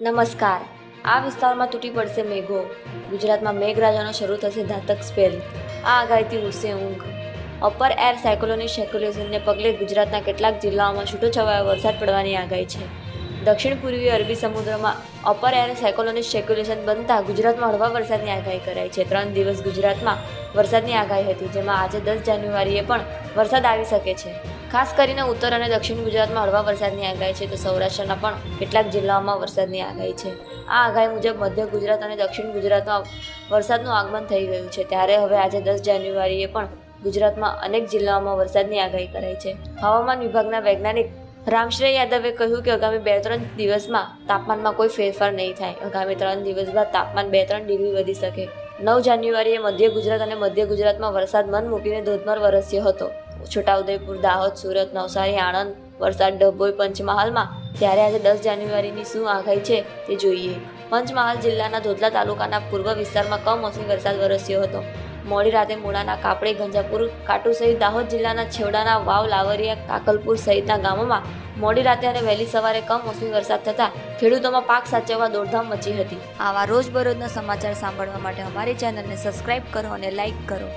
નમસ્કાર. આ વિસ્તારમાં તૂટી પડશે મેઘો. ગુજરાતમાં મેઘરાજાનો શરૂ થશે ધાતક સ્પેલ. આ આગાહીથી ઉડશે ઊંઘ. અપર એર સાયકોલોની સેક્યુલેશનને પગલે ગુજરાતના કેટલાક જિલ્લાઓમાં છૂટોછવાયો વરસાદ પડવાની આગાહી છે. દક્ષિણ પૂર્વીય અરબી સમુદ્રમાં અપર એર સાયકોલોની સેક્યુલેશન બનતા ગુજરાતમાં હળવા વરસાદની આગાહી કરાઈ છે. ત્રણ દિવસ ગુજરાતમાં વરસાદની આગાહી હતી, જેમાં આજે દસ જાન્યુઆરીએ પણ વરસાદ આવી શકે છે. ખાસ કરીને ઉત્તર અને દક્ષિણ ગુજરાતમાં હળવા વરસાદની આગાહી છે, તો સૌરાષ્ટ્રના પણ કેટલાક જિલ્લાઓમાં વરસાદની આગાહી છે. આ આગાહી મુજબ મધ્ય ગુજરાત અને દક્ષિણ ગુજરાતમાં વરસાદનું આગમન થઈ ગયું છે. ત્યારે હવે આજે દસ જાન્યુઆરીએ પણ ગુજરાતમાં અનેક જિલ્લાઓમાં વરસાદની આગાહી કરાઈ છે. હવામાન વિભાગના વૈજ્ઞાનિક રામશ્રેય યાદવે કહ્યું કે આગામી બે ત્રણ દિવસમાં તાપમાનમાં કોઈ ફેરફાર નહીં થાય. આગામી ત્રણ દિવસ બાદ તાપમાન બે ત્રણ ડિગ્રી વધી શકે. નવ જાન્યુઆરીએ મધ્ય ગુજરાત અને મધ્ય ગુજરાતમાં વરસાદ મન મૂકીને ધોધમાર વરસ્યો હતો. છોટાઉદેપુર, દાહોદ, સુરત, નવસારી, આણંદ વરસાદ ડભોઈ, પંચમહાલમાં ત્યારે આજે દસ જાન્યુઆરીની શું આગાહી છે તે જોઈએ. પંચમહાલ જિલ્લાના ધોધલા તાલુકાના પૂર્વ વિસ્તારમાં કમોસમી વરસાદ વરસ્યો હતો. મોડી રાતે મૂળાના કાપડી ગંજાપુર કાટુ સહિત દાહોદ જિલ્લાના છેવડાના વાવ, લાવરિયા, કાકલપુર સહિતના ગામોમાં મોડી રાતે અને વહેલી સવારે કમોસમી વરસાદ થતાં ખેડૂતોમાં પાક સાચવવા દોડધામ મચી હતી. આવા રોજબરોજના સમાચાર સાંભળવા માટે અમારી ચેનલને સબસ્ક્રાઇબ કરો અને લાઇક કરો.